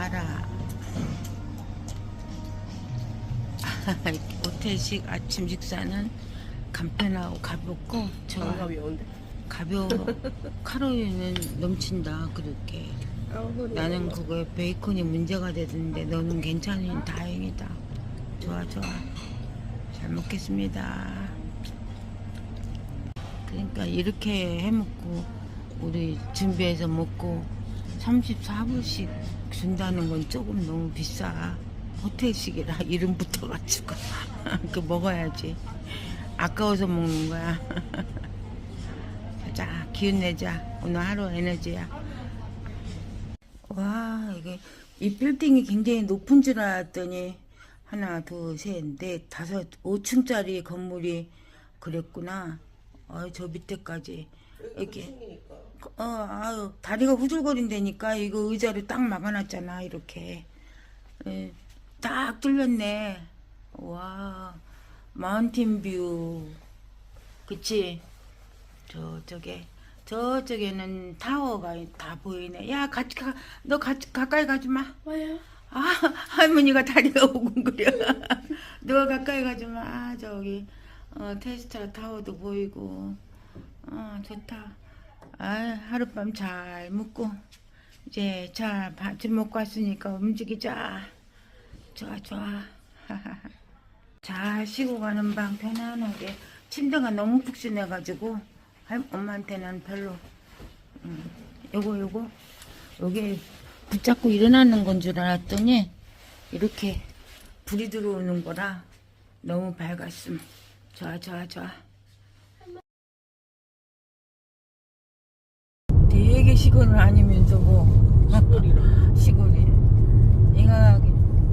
알아. 호텔식 아침 식사는 간편하고 가볍고 저 가벼운데? 가벼워. 칼로리는 넘친다 그렇게. 나는 그거에 베이컨이 문제가 되던데 너는 괜찮으니 다행이다. 좋아 좋아. 잘 먹겠습니다. 그러니까 이렇게 해먹고 우리 준비해서 먹고 34불씩 준다는 건 조금 너무 비싸. 호텔식이라 이름 붙어가지고. 그 먹어야지. 아까워서 먹는 거야. 자 기운 내자. 오늘 하루 에너지야. 와 이게 이 빌딩이 굉장히 높은 줄 알았더니 하나 둘 셋 넷 다섯 5층짜리 건물이 그랬구나. 어, 저 밑에까지. 이렇게 어 아유 다리가 후들거린다니까 이거 의자를 딱 막아놨잖아 이렇게 예, 딱 뚫렸네 와 마운틴 뷰 그치 저쪽에 저쪽에는 타워가 다 보이네. 야 같이 가. 너 같이 가까이 가지 마. 왜요? 아 할머니가 다리가 오근거려. 너 가까이 가지 마. 아, 저기 어, 테스타 타워도 보이고. 어 좋다. 아 하룻밤 잘 묵고 이제 자 밥좀 먹고 왔으니까 움직이자. 좋아 좋아. 잘 쉬고 가는 방 편안하게 침대가 너무 푹신해가지고 할- 엄마한테는 별로 음, 요거 요거 요게 붙잡고 일어나는 건 줄 알았더니 이렇게 불이 들어오는 거라 너무 밝았음 좋아 좋아 좋아 되게 시골은 아니면서 뭐 시골이라. 시골이 얘가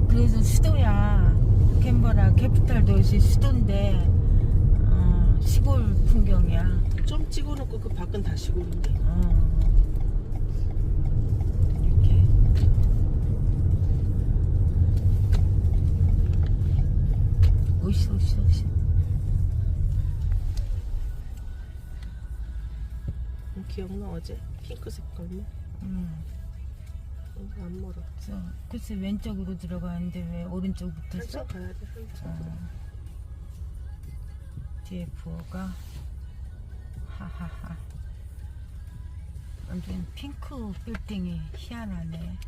그래서 수도야 캔버라 캐피탈 도시 수도인데 어, 시골 풍경이야 좀 찍어놓고 그 밖은 다 시골인데. 어. 어제? 핑크색 걸로? 음. 어, 안 멀어. 저 글쎄 왼쪽으로 들어가는데 왜 오른쪽 붙었어? 살짝 가야 돼. 살짝. 어. 뒤에 부어가 하하하 완전 핑크 빌딩이 희한하네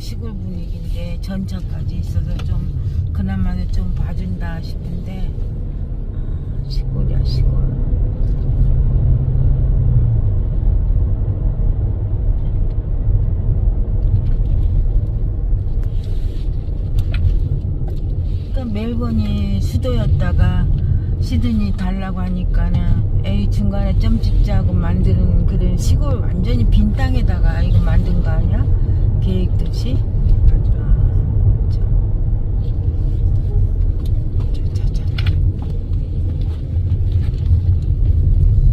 시골 분위기인데 전차까지 있어서 좀 그나마는 좀 봐준다 싶은데 아, 시골이야 시골 그러니까 멜번이 수도였다가 시드니 달라고 하니까는 에이 중간에 점 찍자고 만드는 그런 시골 완전히 빈 땅에다가 이거 만든 거 아니야? 계획듯이.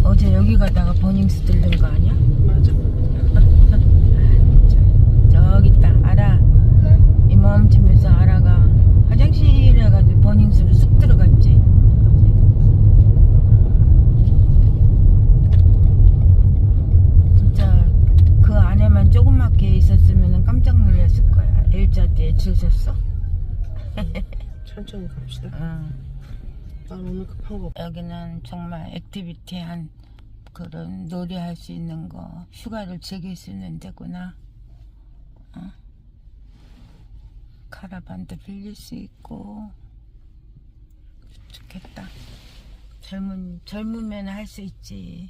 어제 여기 가다가 버닝스 들른 거 아니야? 맞아. 저기 있다 알아 이맘쯤에서 알아가 화장실 해가지고 버닝스로 쑥 들어갔지 진짜 그 안에만 조그맣게 있었으면 깜짝 놀랐을 거야 L자대에 줄 섰어 천천히 갑시다. 응. 난 오늘 없- 여기는 정말 액티비티한 그런 놀이할 수 있는 거 휴가를 즐길 수 있는 데구나. 어? 카라반도 빌릴 수 있고. 좋겠다. 젊은 젊으면 할 수 있지.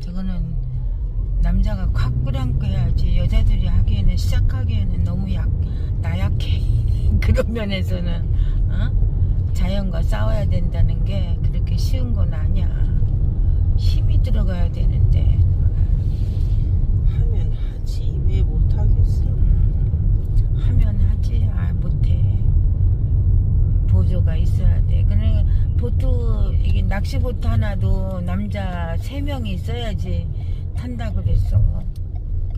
저거는 남자가 콱 끌어안고 해야지. 여자들이 하기에는 시작하기에는 너무 약 나약해 그런 면에서는 어? 자연과 싸워야 된다는 게 그렇게 쉬운 건 아니야. 힘이 들어가야 되는데. 하면 하지 왜 못하겠어 음, 하면 하지. 아, 못해. 보조가 있어야 돼. 그래, 보트, 이게 낚시 보트 하나도 남자 세 명이 있어야지 탄다 그랬어.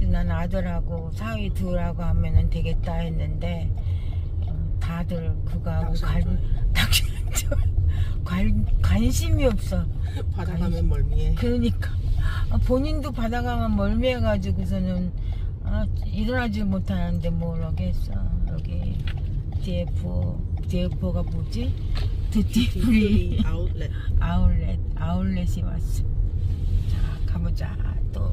난 아들하고 사위 둘하고 하면은 되겠다 했는데, 어, 다들 그거하고 관, 좋아해. 관, 관심이 없어. 바다 가면 멀미해. 그러니까. 아, 본인도 바다 가면 멀미해가지고서는 아, 일어나지 못하는데 뭘 하겠어. 여기 DF DF가 뭐지? 두티프리 아웃렛. 아울렛 아울렛이 왔어. 자 가보자. 또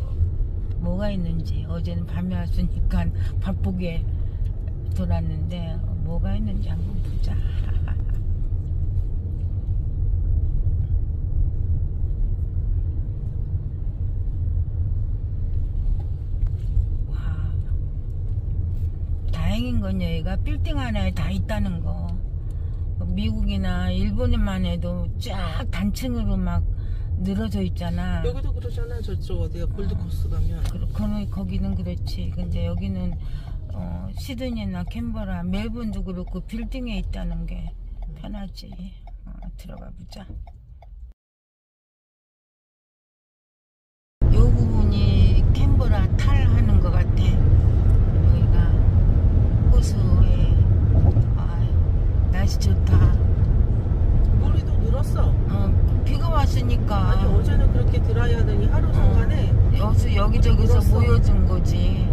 뭐가 있는지. 어제는 밤에 왔으니까 바쁘게 돌았는데 뭐가 있는지 한번 보자. 와 다행인 건 여기가 빌딩 하나에 다 있다는 거. 미국이나 일본에만 해도 쫙 단층으로 막 늘어져 있잖아. 여기도 그러잖아 저쪽 어디가 골드코스 가면. 그, 거, 거기는 그렇지. 근데 여기는 어, 시드니나 캔버라, 멜번도 그렇고 빌딩에 있다는 게 편하지. 어, 들어가 보자. 요 부분이 캔버라 탈 하는 것 같아. 여기가 호수에 아, 날씨 좋다. 머리도 늘었어 어, 비가 왔으니까. 아니 어제는 그렇게 드라이 하더니 하루 상간에 여수 여기저기서 물었어. 모여준 거지.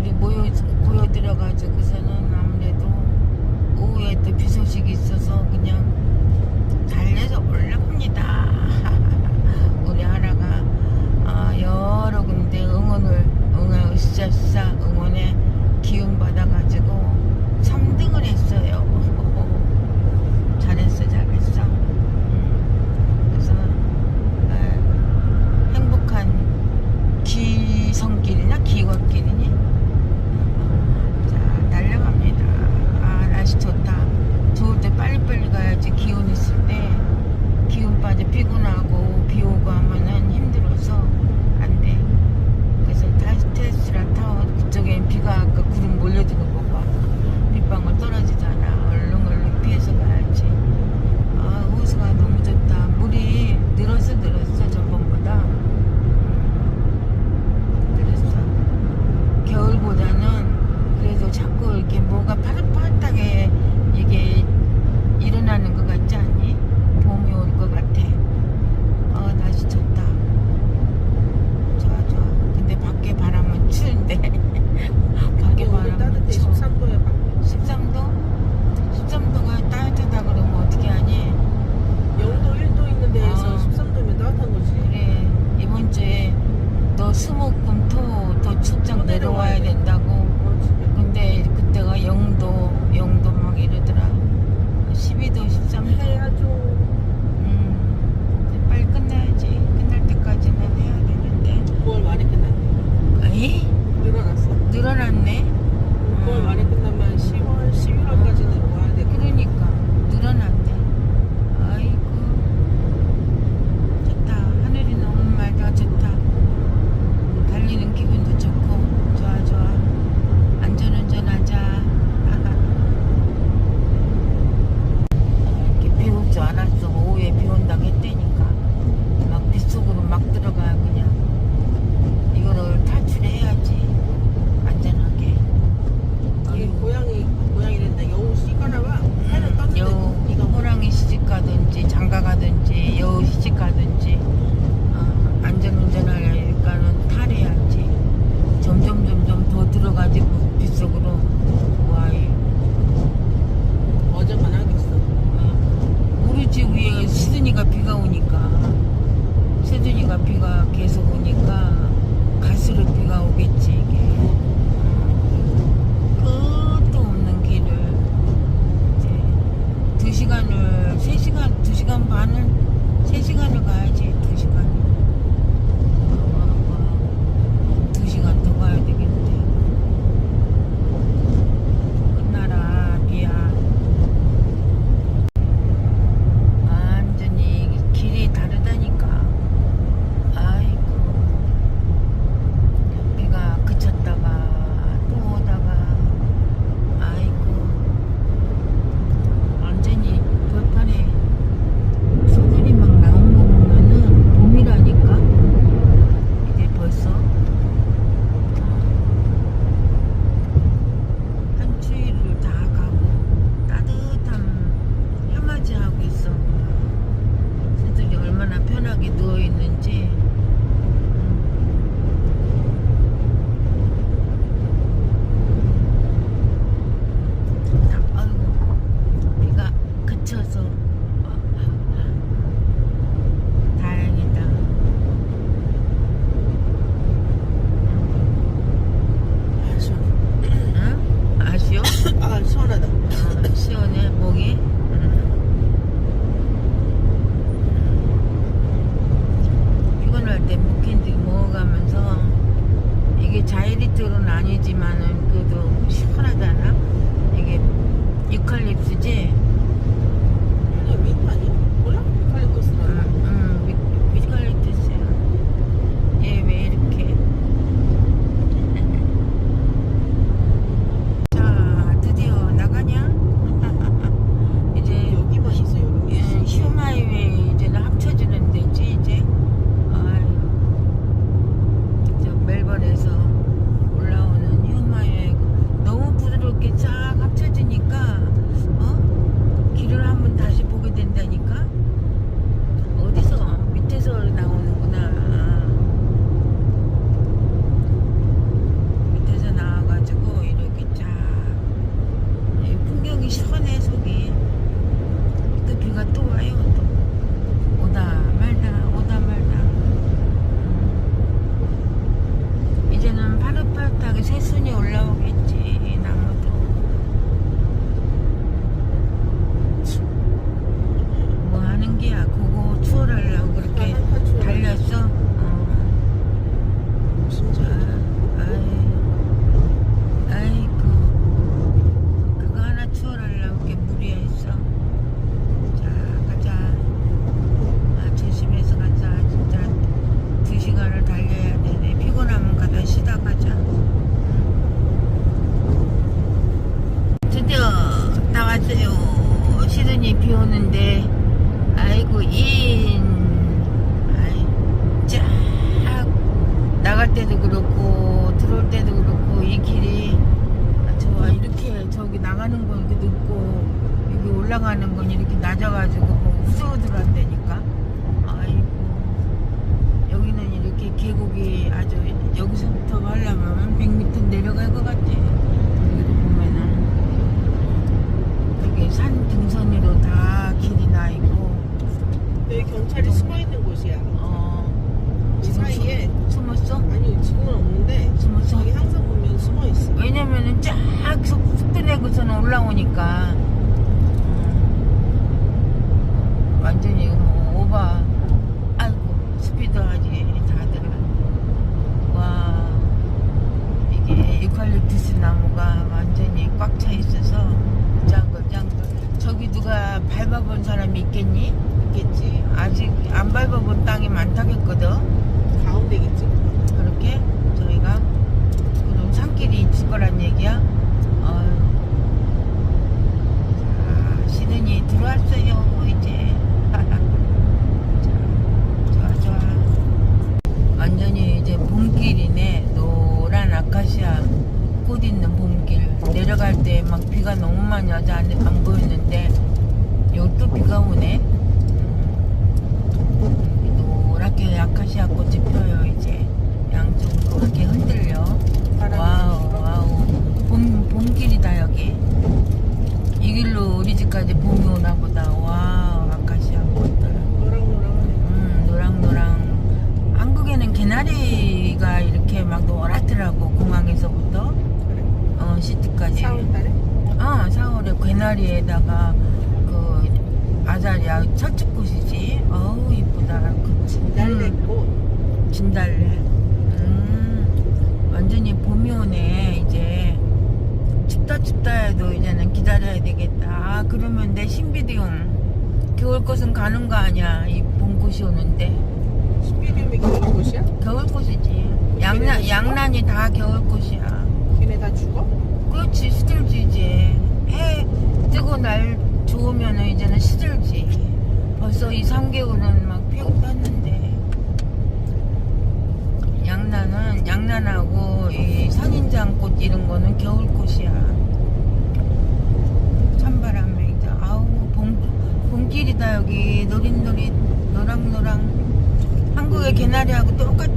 물이 모여 모여 들어가지고서는 아무래도 오후에 또 비 소식이 있어서 그냥 달려서 올라갑니다. 우리 하라가 아, 여러 군데 응원을 응원 으쌰으쌰 시드니가 비가 오니까. 시드니가 비가 계속 오니까 갈수록 비가 오겠지 이게. 어, 끝도 없는 길을 이제 두 시간을 세 시간 두 시간 반을 세 시간을 가야지 두 시간 올라가는 건 이렇게 낮아가지고 뭐 후들후들한다니까 아이고 여기는 이렇게 계곡이 아주 여기서부터 가려면 100m 내려갈 것 같아 여기도 보면은 이게 산 등선으로 다 길이 나 있고 여기 경찰이 숨어 있는 곳이야. 어이 사이에 숨, 숨었어? 아니 지금은 없는데 숨었어? 저기 항상 보면 숨어 있어. 왜냐면은 쫙 속, 속도 내고서는 올라오니까 음, 완전히 뭐 오바 아이고 스피드하지 다들 와 이게 유칼립투스 나무가 완전히 꽉 차 있어서 짱글짱글 저기 누가 밟아본 사람이 있겠니? 있겠지. 아직 안 밟아본 땅이 많다겠거든 가운데겠지. 그렇게 저희가 그럼 산길이 있을 거란 얘기야. 어휴. 자, 시드니 들어왔어요 이제. 자, 좋아 좋아. 완전히 이제 봄길이네. 노란 아카시아 꽃 있는 봄길. 내려갈 때 막 비가 너무 많이 와서 안, 안 보이는데 여기 또 비가 오네. 음, 노랗게 아카시아 꽃이 펴요 이제 양쪽으로 이렇게 흔들려. 바람이 와우 불어. 와우 봄 봄길이다 여기. 이 길로 우리 집까지 봄이 오나 보다. 와우 아카시아 꽃들. 노랑노랑하네. 음 노랑노랑. 한국에는 개나리가 이렇게 막 노랗더라고 공항에서부터 그래. 어 시티까지. 4월달에 어, 4월에 괴나리에다가 그 아자리아 철쭉꽃이지. 어우 이쁘다. 그 진달래꽃. 진달래. 음, 완전히 봄이 오네 이제. 춥다 춥다 해도 이제는 기다려야 되겠다. 아, 그러면 내 신비디움 겨울꽃은 가는 거 아니야? 이 봄꽃이 오는데. 신비리움이 겨울꽃이야? 겨울꽃이지. 양란 양란이 다 겨울꽃이야. 걔네 다 죽어? 그렇지 이제 해. 뜨고 날 좋으면은 이제는 시들지. 벌써 2, 3개월은 막 피고 폈는데. 양란은 양란하고 이 선인장꽃 이런 거는 겨울꽃이야. 찬바람에 이제 아우 봄, 봄길이다 여기. 노릿노릿 노랑노랑. 한국 한국의 개나리하고 똑같아